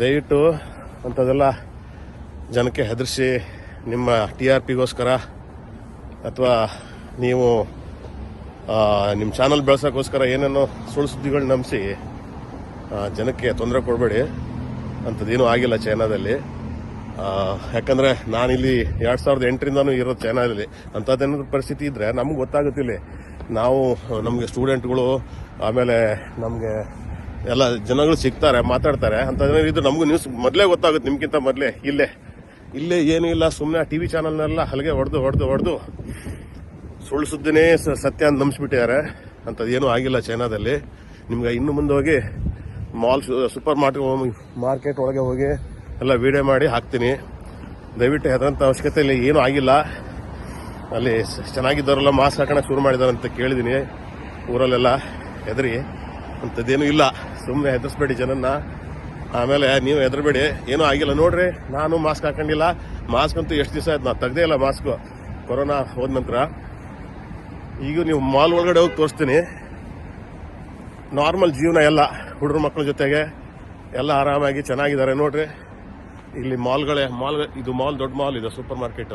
ದಯವಿಟ್ಟು ಅಂಥದ್ದೆಲ್ಲ ಜನಕ್ಕೆ ಹೆದರಿಸಿ ನಿಮ್ಮ ಟಿ ಆರ್ ಪಿಗೋಸ್ಕರ ಅಥವಾ ನೀವು ನಿಮ್ಮ ಚಾನಲ್ ಬೆಳೆಸೋಕ್ಕೋಸ್ಕರ ಏನೇನೋ ಸುಳ್ಳು ಸುದ್ದಿಗಳು ನಂಬಿಸಿ ಜನಕ್ಕೆ ತೊಂದರೆ ಕೊಡಬೇಡಿ. ಅಂಥದ್ದೇನೂ ಆಗಿಲ್ಲ ಚೈನಾದಲ್ಲಿ. ಯಾಕಂದ್ರೆ ನಾನಿಲ್ಲಿ ಎರಡು ಸಾವಿರದ ಎಂಟರಿಂದನೂ ಇರೋದು ಚೈನಾದಲ್ಲಿ ಅಂಥದ್ದೇನಾದ್ರು ಪರಿಸ್ಥಿತಿ ಇದ್ದರೆ ನಮ್ಗೆ ಗೊತ್ತಾಗುತ್ತಿಲ್ಲ. ನಾವು, ನಮಗೆ ಸ್ಟೂಡೆಂಟ್ಗಳು ಆಮೇಲೆ ನಮಗೆ ಎಲ್ಲ ಜನಗಳು ಸಿಗ್ತಾರೆ, ಮಾತಾಡ್ತಾರೆ. ಅಂತ ಇದು ನಮಗೂ ನ್ಯೂಸ್ ಮೊದಲೇ ಗೊತ್ತಾಗುತ್ತೆ ನಿಮ್ಗಿಂತ ಮೊದಲೇ, ಇಲ್ಲೇ. ಇಲ್ಲೇ ಏನೂ ಇಲ್ಲ ಸುಮ್ಮನೆ ಟಿ ವಿ ಚಾನಲ್ನೆಲ್ಲ ಹಲಗೆ ಹೊಡೆದು ಹೊಡೆದು ಹೊಡೆದು. ಸುಳ್ಳು ಸುದ್ದಿನೇ ಸತ್ಯ ಅಂತ ನಂಬಿಸ್ಬಿಟ್ಟಿದ್ದಾರೆ. ಅಂಥದ್ದು ಏನೂ ಆಗಿಲ್ಲ ಚೈನಾದಲ್ಲಿ. ನಿಮ್ಗೆ ಇನ್ನು ಮುಂದೆ ಹೋಗಿ ಮಾಲ್ ಸೂಪರ್ ಮಾರ್ಕೆಟ್ ಮಾರ್ಕೆಟ್ ಒಳಗೆ ಹೋಗಿ ಎಲ್ಲ ವೀಡಿಯೋ ಮಾಡಿ ಹಾಕ್ತೀನಿ. ದಯವಿಟ್ಟು ಹೆದರಂತ ಅವಶ್ಯಕತೆ ಇಲ್ಲ ಏನೂ ಆಗಿಲ್ಲ. ಅಲ್ಲಿ ಚೆನ್ನಾಗಿದ್ದವರೆಲ್ಲ ಮಾಸ್ಕ್ ಹಾಕೋಣ ಶುರು ಮಾಡಿದಾರಂತ ಕೇಳಿದ್ದೀನಿ ಊರಲ್ಲೆಲ್ಲ ಹೆದರಿ. ಅಂಥದ್ದೇನೂ ಇಲ್ಲ. ಸುಮ್ಮನೆ ಹೆದರ್ಸ್ಬೇಡಿ ಜನನ್ನ. ಆಮೇಲೆ ನೀವು ಹೆದರ್ಬೇಡಿ. ಏನೂ ಆಗಿಲ್ಲ. ನೋಡ್ರಿ, ನಾನು ಮಾಸ್ಕ್ ಹಾಕೊಂಡಿಲ್ಲ. ಮಾಸ್ಕ್ ಅಂತೂ ಎಷ್ಟು ದಿವಸ ಆಯ್ತು? ನಾ ತೆಗ್ದೇ ಇಲ್ಲ ಮಾಸ್ಕ್. ಕೊರೋನಾ ಹೋದ ನಂತರ. ಈಗ ನೀವು ಮಾಲ್ ಒಳಗಡೆ ಹೋಗಿ ತೋರಿಸ್ತೀನಿ. ನಾರ್ಮಲ್ ಜೀವನ ಎಲ್ಲ ಹುಡುಗರ ಮಕ್ಕಳ ಜೊತೆಗೆ ಎಲ್ಲ ಆರಾಮಾಗಿ ಚೆನ್ನಾಗಿದ್ದಾರೆ. ನೋಡ್ರಿ, ಇಲ್ಲಿ ಮಾಲ್ಗಳೇ, ಮಾಲ್, ಇದು ಮಾಲ್, ದೊಡ್ಡ ಮಾಲ್ ಇದೆ, ಸೂಪರ್ ಮಾರ್ಕೆಟ್.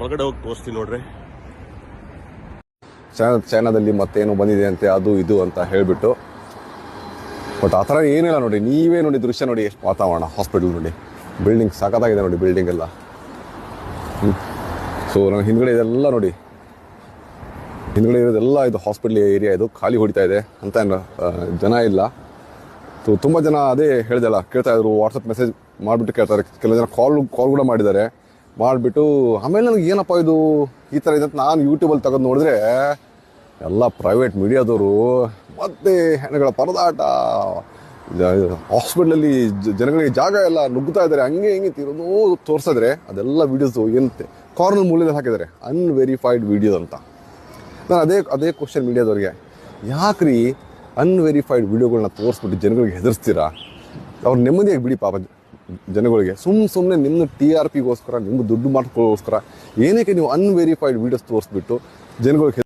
ಒಳಗಡೆ ಹೋಗಿ ತೋರಿಸ್ತೀನಿ ನೋಡ್ರಿ. ಚೈನಾ ಚೈನಾದಲ್ಲಿ ಮತ್ತೇನು ಬಂದಿದೆ ಅಂತೆ, ಅದು ಇದು ಅಂತ ಹೇಳಿಬಿಟ್ಟು. ಬಟ್ ಆ ಥರ ಏನಿಲ್ಲ ನೋಡಿ, ನೀವೇ ನೋಡಿ ದೃಶ್ಯ ನೋಡಿ ಎಷ್ಟು ವಾತಾವರಣ ಹಾಸ್ಪಿಟಲ್ ನೋಡಿ. ಬಿಲ್ಡಿಂಗ್ ಸಖತ್ತಾಗಿದೆ ನೋಡಿ ಬಿಲ್ಡಿಂಗ್ ಎಲ್ಲ. ಸೊ ನನ್ನ ಹಿಂದ್ಗಡೆ ಇದೆಲ್ಲ ನೋಡಿ. ಹಿಂದ್ಗಡೆ ಇರೋದೆಲ್ಲ ಇದು ಹಾಸ್ಪಿಟ್ಲ್ ಏರಿಯಾ ಇದು ಖಾಲಿ ಹೊಡಿತಾ ಇದೆ ಅಂತ ಜನ ಇಲ್ಲ. ಸೊ ತುಂಬ ಜನ ಅದೇ ಹೇಳ್ದಲ್ಲ, ಕೇಳ್ತಾ ಇದ್ರು ವಾಟ್ಸಪ್ ಮೆಸೇಜ್ ಮಾಡಿಬಿಟ್ಟು ಕೇಳ್ತಾರೆ ಕೆಲವು ಜನ ಕಾಲ್ ಕಾಲ್ ಕೂಡ ಮಾಡಿದ್ದಾರೆ. ಮಾಡಿಬಿಟ್ಟು, ಆಮೇಲೆ ನನಗೆ ಏನಪ್ಪ ಇದು ಈ ಥರ ಇದೆ ಅಂತ ನಾನು ಯೂಟ್ಯೂಬಲ್ಲಿ ತೆಗೆದು ನೋಡಿದ್ರೆ, ಎಲ್ಲ ಪ್ರೈವೇಟ್ ಮೀಡಿಯಾದವರು ಮತ್ತೆ ಹೆಣಗಳ ಪರದಾಟ. ಹಾಸ್ಪಿಟ್ಲಲ್ಲಿ ಜನಗಳಿಗೆ ಜಾಗ ಎಲ್ಲ ನುಗ್ಗುತ್ತಾ ಇದ್ದಾರೆ. ಹಂಗೆ ಹಿಂಗೆ ತಿರೋದು ತೋರಿಸಿದ್ರೆ ಅದೆಲ್ಲ ವೀಡಿಯೋಸು ಏನಂತೆ? ಕಾರ್ನರ್ ಮೂಲೆಯಲ್ಲಿ ಹಾಕಿದ್ದಾರೆ. ಅನ್ವೆರಿಫೈಡ್ ವಿಡಿಯೋ ಅಂತ. ನಾನು ಅದೇ ಅದೇ ಕ್ವಶನ್ ಮೀಡಿಯಾದವ್ರಿಗೆ. ಯಾಕ್ರಿ ಅನ್ವೆರಿಫೈಡ್ ವಿಡಿಯೋಗಳನ್ನ ತೋರಿಸ್ಬಿಟ್ಟು ಜನಗಳಿಗೆ ಹೆದರ್ಸ್ತೀರಾ? ಅವ್ರು ನೆಮ್ಮದಿಯಾಗಿ ಬಿಡಿ ಪಾಪ ಜನಗಳಿಗೆ. ಸುಮ್ ಸುಮ್ಮನೆ ನಿಮ್ಮ ಟಿ ಆರ್ ಪಿಗೋಸ್ಕರ ನಿಮ್ಮ ದುಡ್ಡು ಮಾಡ್ಕೊಳ್ಳೋಸ್ಕರ ಏನಕ್ಕೆ ನೀವು ಅನ್ವೆರಿಫೈಡ್ ವಿಡಿಯೋಸ್ ತೋರಿಸ್ಬಿಟ್ಟು ಜನಗಳಿಗೆ